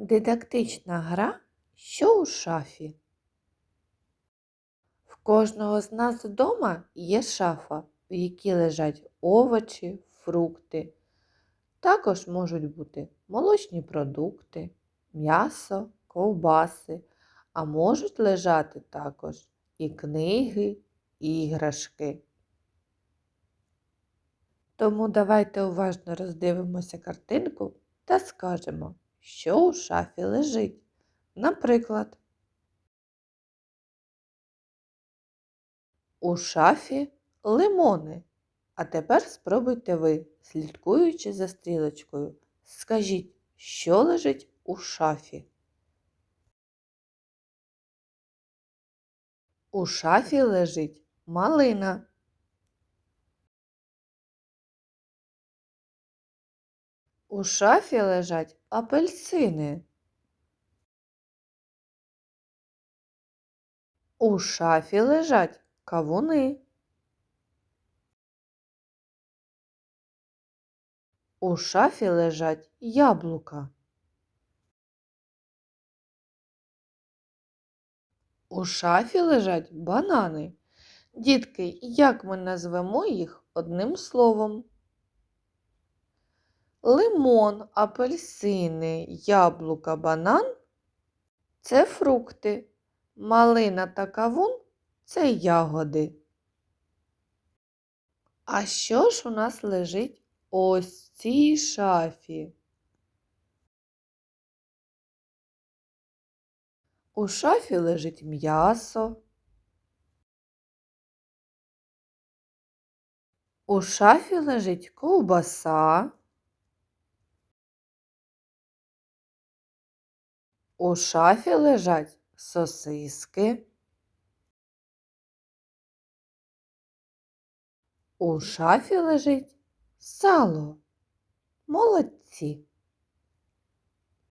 Дидактична гра, що у шафі. В кожного з нас вдома є шафа, в якій лежать овочі, фрукти. Також можуть бути молочні продукти, м'ясо, ковбаси, а можуть лежати також і книги, і іграшки. Тому давайте уважно роздивимося картинку та скажемо, що у шафі лежить. Наприклад, у шафі лимони. А тепер спробуйте ви, слідкуючи за стрілочкою, скажіть, що лежить у шафі. У шафі лежить малина. У шафі лежать апельсини. У шафі лежать кавуни. У шафі лежать яблука. У шафі лежать банани. Дітки, як ми назвемо їх одним словом? Лимон, апельсини, яблука, банан це фрукти. Малина та кавун це ягоди. А що ж у нас лежить ось в цій шафі? У шафі лежить м'ясо. У шафі лежить ковбаса. У шафі лежать сосиски. У шафі лежить сало. Молодці.